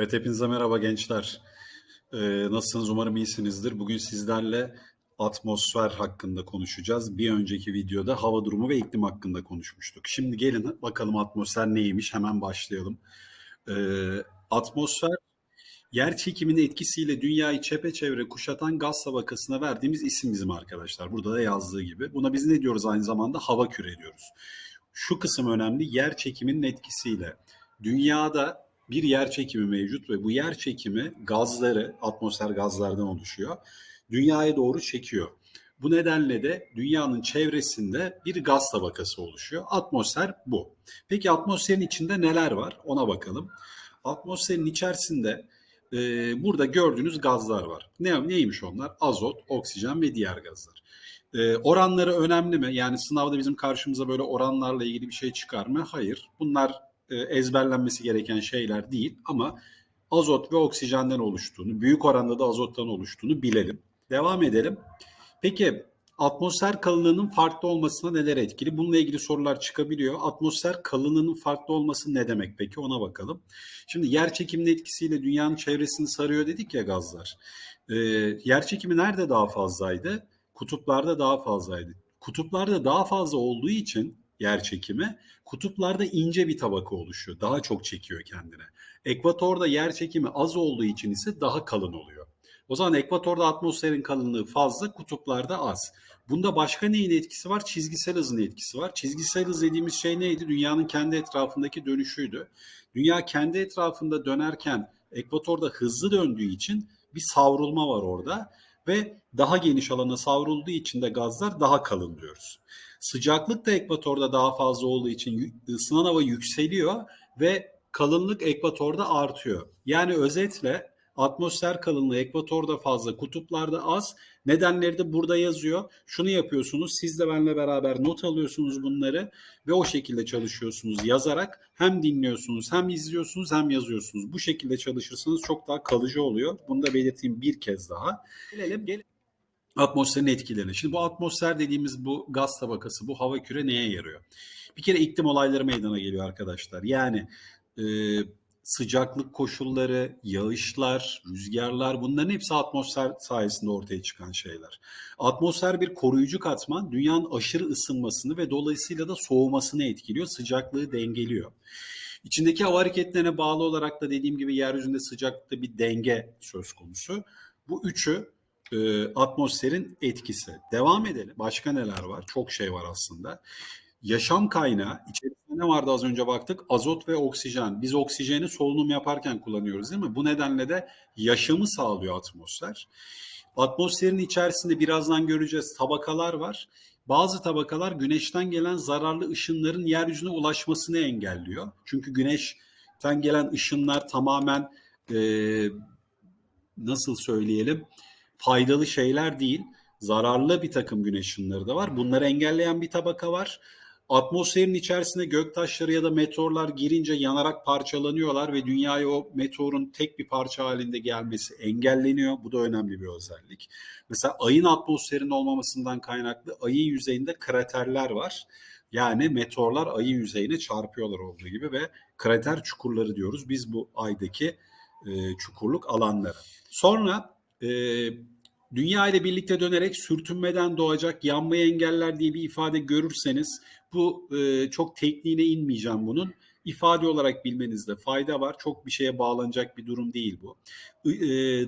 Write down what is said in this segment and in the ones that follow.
Evet, hepinize merhaba gençler. Ee, nasılsınız? Umarım iyisinizdir. Bugün sizlerle atmosfer hakkında konuşacağız. Bir önceki videoda hava durumu ve iklim hakkında konuşmuştuk. Şimdi gelin bakalım atmosfer neymiş? Hemen başlayalım. Ee, atmosfer, yer çekiminin etkisiyle dünyayı çepeçevre kuşatan gaz tabakasına verdiğimiz isim bizim arkadaşlar. Burada da yazdığı gibi. Buna biz ne diyoruz aynı zamanda? Hava küre diyoruz. Şu kısım önemli. Yer çekiminin etkisiyle dünyada bir yer çekimi mevcut ve bu yer çekimi gazları, atmosfer gazlardan oluşuyor. Dünyaya doğru çekiyor. Bu nedenle de dünyanın çevresinde bir gaz tabakası oluşuyor. Atmosfer bu. Peki atmosferin içinde neler var? Ona bakalım. Atmosferin içerisinde e, burada gördüğünüz gazlar var. Ne, neymiş onlar? Azot, oksijen ve diğer gazlar. E, oranları önemli mi? Yani sınavda bizim karşımıza böyle oranlarla ilgili bir şey çıkar mı? Hayır. Bunlar ezberlenmesi gereken şeyler değil ama azot ve oksijenden oluştuğunu, büyük oranda da azottan oluştuğunu bilelim. Devam edelim. Peki atmosfer kalınlığının farklı olmasına neler etkili? Bununla ilgili sorular çıkabiliyor. Atmosfer kalınlığının farklı olması ne demek peki? Ona bakalım. Şimdi yer çekiminin etkisiyle dünyanın çevresini sarıyor dedik ya gazlar. Ee, yer çekimi nerede daha fazlaydı? Kutuplarda daha fazlaydı. Kutuplarda daha fazla olduğu için yer çekimi. Kutuplarda ince bir tabaka oluşuyor. Daha çok çekiyor kendine. Ekvatorda yer çekimi az olduğu için ise daha kalın oluyor. O zaman ekvatorda atmosferin kalınlığı fazla, kutuplarda az. Bunda başka neyin etkisi var? Çizgisel hızın etkisi var. Çizgisel hız dediğimiz şey neydi? Dünyanın kendi etrafındaki dönüşüydü. Dünya kendi etrafında dönerken ekvatorda hızlı döndüğü için bir savrulma var orada ve daha geniş alana savrulduğu için de gazlar daha kalın diyoruz. Sıcaklık da ekvatorda daha fazla olduğu için ısınan hava yükseliyor ve kalınlık ekvatorda artıyor. Yani özetle atmosfer kalınlığı ekvatorda fazla, kutuplarda az. Nedenleri de burada yazıyor. Şunu yapıyorsunuz, siz de benimle beraber not alıyorsunuz bunları ve o şekilde çalışıyorsunuz yazarak. Hem dinliyorsunuz, hem izliyorsunuz, hem yazıyorsunuz. Bu şekilde çalışırsanız çok daha kalıcı oluyor. Bunu da belirteyim bir kez daha. Gelelim, gelelim atmosferin etkilerini. Şimdi bu atmosfer dediğimiz bu gaz tabakası, bu hava küre neye yarıyor? Bir kere iklim olayları meydana geliyor arkadaşlar. Yani e, sıcaklık koşulları, yağışlar, rüzgarlar bunların hepsi atmosfer sayesinde ortaya çıkan şeyler. Atmosfer bir koruyucu katman, dünyanın aşırı ısınmasını ve dolayısıyla da soğumasını etkiliyor, sıcaklığı dengeliyor. İçindeki hava hareketlerine bağlı olarak da dediğim gibi yeryüzünde sıcaklıkta bir denge söz konusu. Bu üçü e, atmosferin etkisi. Devam edelim. Başka neler var? Çok şey var aslında. Yaşam kaynağı, içerisinde ne vardı az önce baktık? Azot ve oksijen. Biz oksijeni solunum yaparken kullanıyoruz değil mi? Bu nedenle de yaşamı sağlıyor atmosfer. Atmosferin içerisinde birazdan göreceğiz tabakalar var. Bazı tabakalar güneşten gelen zararlı ışınların yeryüzüne ulaşmasını engelliyor. Çünkü güneşten gelen ışınlar tamamen e, nasıl söyleyelim faydalı şeyler değil. Zararlı bir takım güneş ışınları da var. Bunları engelleyen bir tabaka var. Atmosferin içerisine göktaşları ya da meteorlar girince yanarak parçalanıyorlar ve dünyaya o meteorun tek bir parça halinde gelmesi engelleniyor. Bu da önemli bir özellik. Mesela ayın atmosferin olmamasından kaynaklı ayın yüzeyinde kraterler var. Yani meteorlar ayın yüzeyine çarpıyorlar olduğu gibi ve krater çukurları diyoruz biz bu aydaki e, çukurluk alanlara. Sonra e, dünya ile birlikte dönerek sürtünmeden doğacak yanmayı engeller diye bir ifade görürseniz bu e, çok tekniğine inmeyeceğim bunun. ifade olarak bilmenizde fayda var. Çok bir şeye bağlanacak bir durum değil bu. E,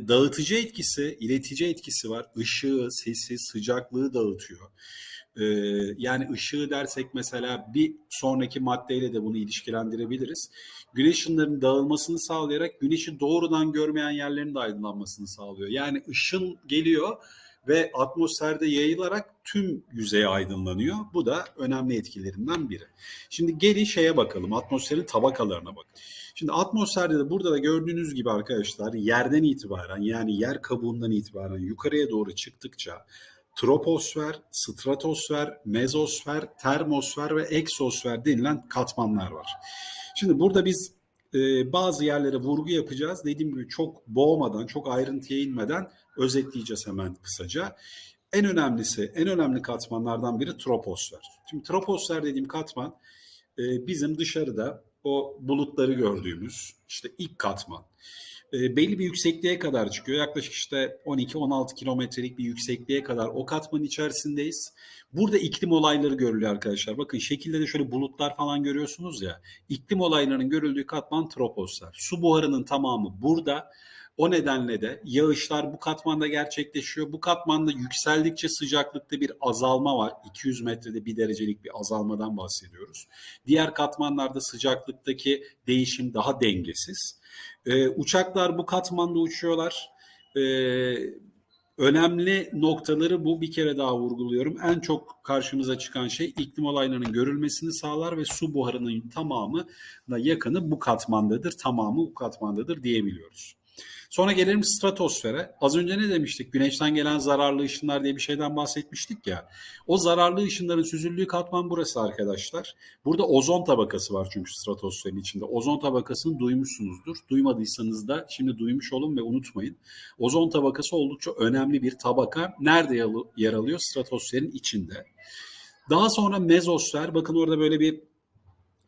dağıtıcı etkisi, iletici etkisi var. Işığı, sesi, sıcaklığı dağıtıyor. E, yani ışığı dersek mesela bir sonraki maddeyle de bunu ilişkilendirebiliriz güneş ışınlarının dağılmasını sağlayarak güneşi doğrudan görmeyen yerlerin de aydınlanmasını sağlıyor. Yani ışın geliyor ve atmosferde yayılarak tüm yüzey aydınlanıyor. Bu da önemli etkilerinden biri. Şimdi gelin şeye bakalım, atmosferin tabakalarına bakın. Şimdi atmosferde de burada da gördüğünüz gibi arkadaşlar yerden itibaren yani yer kabuğundan itibaren yukarıya doğru çıktıkça troposfer, stratosfer, mezosfer, termosfer ve eksosfer denilen katmanlar var. Şimdi burada biz e, bazı yerlere vurgu yapacağız. Dediğim gibi çok boğmadan, çok ayrıntıya inmeden özetleyeceğiz hemen kısaca. En önemlisi, en önemli katmanlardan biri troposfer. Şimdi troposfer dediğim katman e, bizim dışarıda o bulutları gördüğümüz işte ilk katman. E, belli bir yüksekliğe kadar çıkıyor. Yaklaşık işte 12-16 kilometrelik bir yüksekliğe kadar o katmanın içerisindeyiz. Burada iklim olayları görülüyor arkadaşlar. Bakın şekilde de şöyle bulutlar falan görüyorsunuz ya. İklim olaylarının görüldüğü katman troposfer. Su buharının tamamı burada. O nedenle de yağışlar bu katmanda gerçekleşiyor. Bu katmanda yükseldikçe sıcaklıkta bir azalma var. 200 metrede bir derecelik bir azalmadan bahsediyoruz. Diğer katmanlarda sıcaklıktaki değişim daha dengesiz. Ee, uçaklar bu katmanda uçuyorlar. Ee, önemli noktaları bu bir kere daha vurguluyorum. En çok karşımıza çıkan şey iklim olaylarının görülmesini sağlar ve su buharının tamamına yakını bu katmandadır. Tamamı bu katmandadır diyebiliyoruz. Sonra gelelim stratosfere. Az önce ne demiştik? Güneşten gelen zararlı ışınlar diye bir şeyden bahsetmiştik ya. O zararlı ışınların süzüldüğü katman burası arkadaşlar. Burada ozon tabakası var çünkü stratosferin içinde. Ozon tabakasını duymuşsunuzdur. Duymadıysanız da şimdi duymuş olun ve unutmayın. Ozon tabakası oldukça önemli bir tabaka. Nerede yer alıyor? Stratosferin içinde. Daha sonra mezosfer. Bakın orada böyle bir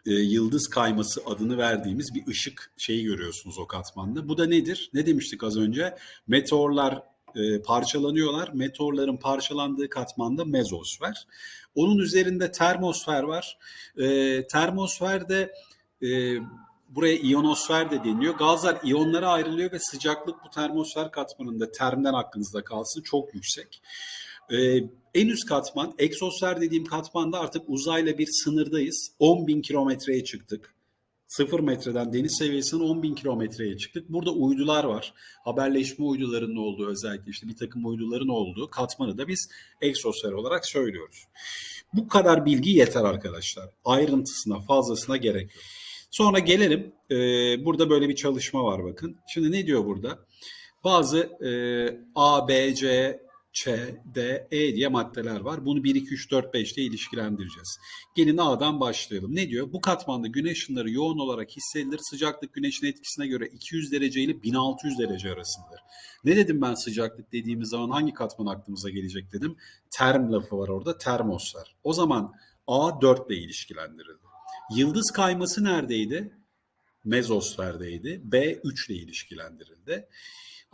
e, yıldız kayması adını verdiğimiz bir ışık şeyi görüyorsunuz o katmanda. Bu da nedir? Ne demiştik az önce? Meteorlar e, parçalanıyorlar. Meteorların parçalandığı katmanda mezosfer. Onun üzerinde termosfer var. E, termosferde e, buraya iyonosfer de deniliyor. Gazlar iyonlara ayrılıyor ve sıcaklık bu termosfer katmanında termden aklınızda kalsın çok yüksek. Ee, en üst katman, eksosfer dediğim katmanda artık uzayla bir sınırdayız. 10 bin kilometreye çıktık. Sıfır metreden deniz seviyesinin 10 bin kilometreye çıktık. Burada uydular var. Haberleşme uydularının olduğu özellikle işte bir takım uyduların olduğu katmanı da biz eksosfer olarak söylüyoruz. Bu kadar bilgi yeter arkadaşlar. Ayrıntısına fazlasına gerek yok. Sonra gelelim. E, burada böyle bir çalışma var bakın. Şimdi ne diyor burada? Bazı e, A, B, C, Ç, D, E diye maddeler var. Bunu 1, 2, 3, 4, 5 ile ilişkilendireceğiz. Gelin A'dan başlayalım. Ne diyor? Bu katmanda güneş ışınları yoğun olarak hissedilir. Sıcaklık güneşin etkisine göre 200 derece ile 1600 derece arasındadır. Ne dedim ben sıcaklık dediğimiz zaman hangi katman aklımıza gelecek dedim. Term lafı var orada. Termosfer. O zaman A 4 ile ilişkilendirildi. Yıldız kayması neredeydi? Mezosferdeydi. B 3 ile ilişkilendirildi.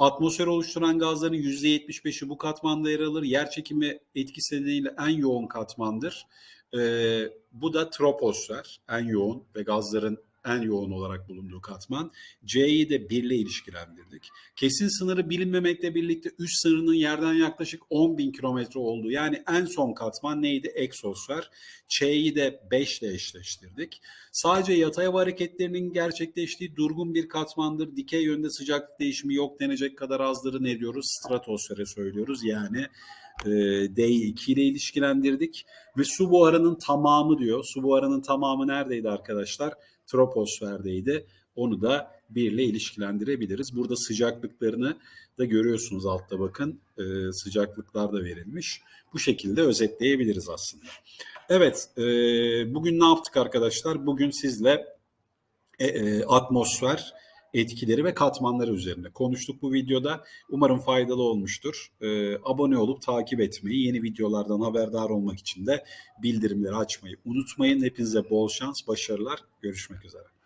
Atmosfer oluşturan gazların %75'i bu katmanda yer alır. Yer çekimi etkisi nedeniyle en yoğun katmandır. Ee, bu da troposfer, en yoğun ve gazların en yoğun olarak bulunduğu katman. C'yi de 1 ile ilişkilendirdik. Kesin sınırı bilinmemekle birlikte üst sınırının yerden yaklaşık 10 bin kilometre olduğu yani en son katman neydi? Eksosfer. Ç'yi de 5 ile eşleştirdik. Sadece yatay hava hareketlerinin gerçekleştiği durgun bir katmandır. Dikey yönde sıcaklık değişimi yok denecek kadar azdırı ne diyoruz? Stratosfere söylüyoruz. Yani e, D'yi 2 ile ilişkilendirdik ve su buharının tamamı diyor. Su buharının tamamı neredeydi arkadaşlar? troposferdeydi. Onu da bir ile ilişkilendirebiliriz. Burada sıcaklıklarını da görüyorsunuz altta bakın. E, sıcaklıklar da verilmiş. Bu şekilde özetleyebiliriz aslında. Evet, e, bugün ne yaptık arkadaşlar? Bugün sizle e, e, atmosfer, etkileri ve katmanları üzerine konuştuk bu videoda. Umarım faydalı olmuştur. Ee, abone olup takip etmeyi, yeni videolardan haberdar olmak için de bildirimleri açmayı unutmayın. Hepinize bol şans, başarılar. Görüşmek üzere.